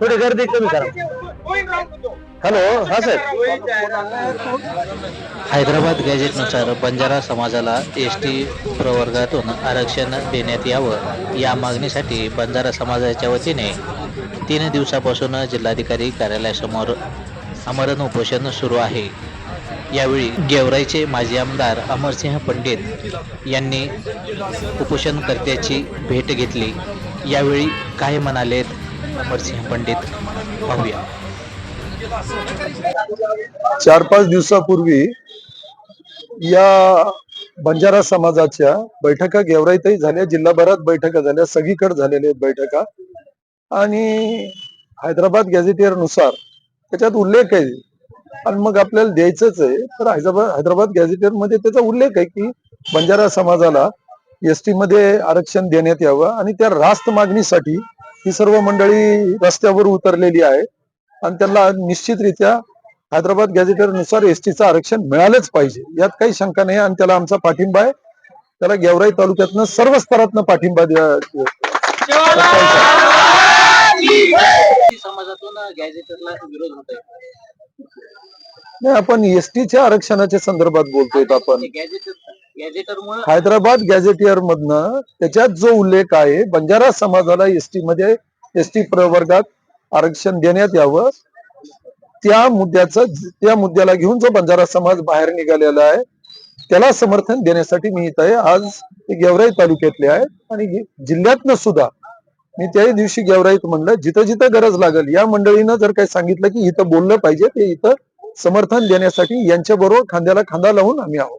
थोडी गर्दी कमी करा. हॅलो हा साहेब हैदराबाद गॅजेटनुसार बंजारा समाजाला एस टी प्रवर्गातून आरक्षण देण्यात यावं या मागणीसाठी बंजारा समाजाच्या वतीने तीन दिवसापासून जिल्हाधिकारी कार्यालयासमोर आमरण उपोषण सुरू आहे. यावेळी गेवराईचे माजी आमदार अमरसिंह पंडित यांनी उपोषणकर्त्याची भेट घेतली. यावेळी काय म्हणालेत अमरसिंह पंडित? पाहूया. चार पाच दिवसापूर्वी या बंजारा समाजाच्या बैठका गेवराईतही झाल्या जिल्हाभरात बैठका झाल्या सगळीकडे झालेल्या आहेत बैठका. आणि हैदराबाद गॅझेटियरनुसार त्याच्यात उल्लेख आहे आणि मग आपल्याला द्यायचंच आहे. तर हैदराबाद हैदराबाद गॅझेटियरमध्ये त्याचा उल्लेख आहे की बंजारा समाजाला एस टी मध्ये आरक्षण देण्यात यावं आणि त्या रास्त मागणीसाठी ही सर्व मंडळी रस्त्यावर उतरलेली आहे. आणि त्यांना निश्चितरित्या हैदराबाद गॅझेटरनुसार एसटीचं आरक्षण मिळालंच पाहिजे. यात काही शंका नाही आणि त्याला आमचा पाठिंबा आहे. त्याला गेवराई तालुक्यातनं सर्व स्तरातनं पाठिंबा द्या- समाजातून गॅजेटरला विरोध होत नाही आपण एसटीच्या आरक्षणाच्या संदर्भात बोलतोय आपण. हैदराबाद गॅझेटियर मधनं त्याच्यात जो उल्लेख आहे बंजारा समाजाला एसटी मध्ये एसटी प्रवर्गात आरक्षण देण्यात यावं. त्या मुद्द्याचं त्या मुद्द्याला घेऊन जो बंजारा समाज बाहेर निघालेला आहे त्याला समर्थन देण्यासाठी मी इथं आहे. आज गेवराई तालुक्यातले आहे आणि जिल्ह्यातनं सुद्धा मी त्याही दिवशी गेवराईत म्हणलं जिथं जिथं गरज लागेल या मंडळीनं जर काही सांगितलं की इथं बोललं पाहिजे ते इथं समर्थन देण्यासाठी यांच्याबरोबर खांद्याला खांदा लावून आम्ही आहोत.